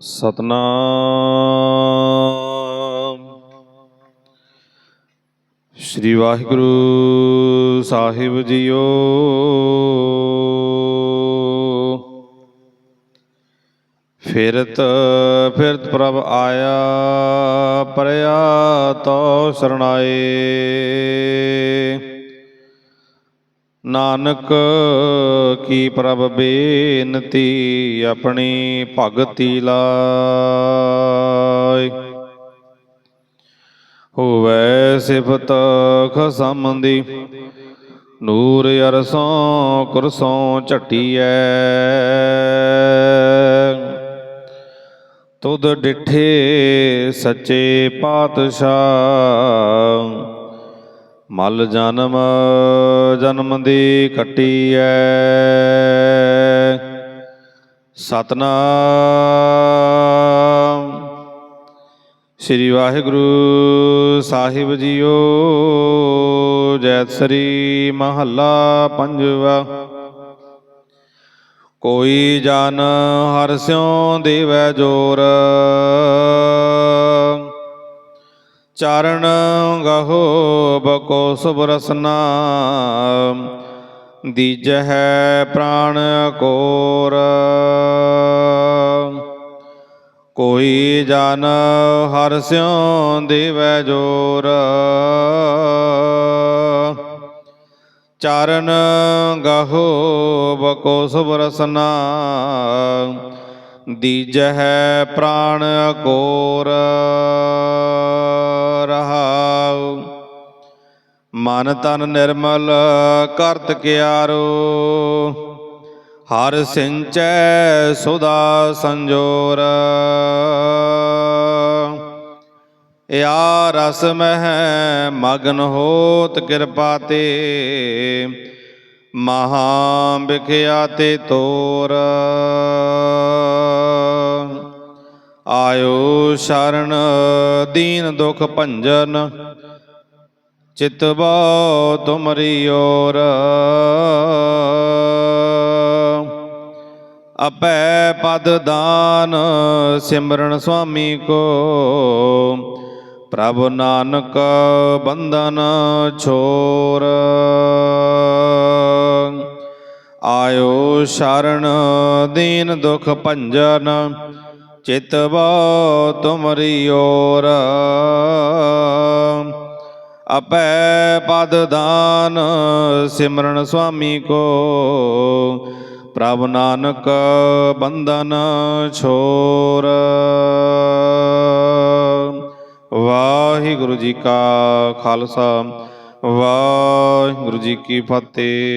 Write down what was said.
ਸਤਨਾਮ। ਸ੍ਰੀ ਵਾਹਿਗੁਰੂ ਸਾਹਿਬ ਜੀਓ। ਫਿਰਤ ਫਿਰਤ ਪ੍ਰਭ ਆਇਆ ਪਰਿਆ ਤੋ ਸਰਣਾਏ। ਨਾਨਕ, ਕੀ ਪ੍ਰਭ ਬੇਨਤੀ ਆਪਣੀ ਭਗਤੀ ਲਾਇ? ਹੋਵੇ ਸਿਫਤ ਖਸਮ ਦੀ ਨੂਰ ਅਰਸੋਂ ਕੁਰਸੋਂ ਝਟੀਐ। ਤੁਧ ਡਿਠੇ ਸੱਚੇ ਪਾਤਸ਼ਾਹ ਮਲ ਜਨਮ ਜਨਮ ਦੀ ਕੱਟੀ ਕੱਟੀਐ। ਸਤਨਾਮ। ਸ੍ਰੀ ਵਾਹਿਗੁਰੂ ਸਾਹਿਬ ਜੀਓ, ਜੈਤ ਸ੍ਰੀ ਮਹੱਲਾ ਪੰਜਵਾ। ਕੋਈ ਜਨ ਹਰਿ ਸਿਉ ਦੇਵੈ ਜੋਰ। ਚਰਨ ਗਹੋ ਬਕੋ ਸੁਬਰਸਨਾ ਦੀਜਹਿ ਪ੍ਰਾਣ ਕੋਰ ਕੋਈ ਜਨ ਹਰਿ ਸਿਉ ਦੇਵੈ ਜੋਰ। ਚਰਨ ਗਹੋ ਬਕੋ ਸੁਬਰਸਨਾ ਦੀਜਹਿ ਪ੍ਰਾਣ ਕੋਰ ਮਨ ਤਨ ਨਿਰਮਲ ਕਰਤ ਕਿਆਰੋ। ਹਰ ਸਿੰਚੈ ਸੁਦਾ ਸੰਜੋਰ। ਯਾ ਰਸ ਮਹਿ ਮਗਨ ਹੋਤ ਕਿਰਪਾ ਤੇ। ਮਹਾ ਬਿਖਿਆਤੇ ਤੋਰ। ਆਇਓ ਸ਼ਰਨ ਦੀਨ ਦੁਖ ਭੰਜਨ। ਚਿਤ ਬੋ ਤੁਮਰੀ ਓਰ ਅਪੈ ਪਦ ਦਾਨ ਸਿਮਰਨ ਸੁਆਮੀ ਕੋ। ਪ੍ਰਭ ਨਾਨਕ ਬੰਧਨ ਛੋਰ। ਆਇਓ ਸ਼ਰਨ ਦੀਨ ਦੁਖ ਭੰਜਨ, ਚਿਤ ਬੋ ਤੁਮਰੀ ਓਰ ਅਪੈ ਪਦ ਦਾਨ ਸਿਮਰਨ ਸੁਆਮੀ ਕੋ। ਪ੍ਰਭ ਨਾਨਕ ਬੰਧਨ ਛੋਰ। ਵਾਹਿਗੁਰੂ ਜੀ ਕਾ ਖਾਲਸਾ, ਵਾਹਿਗੁਰੂ ਜੀ ਕੀ ਫਤਿਹ।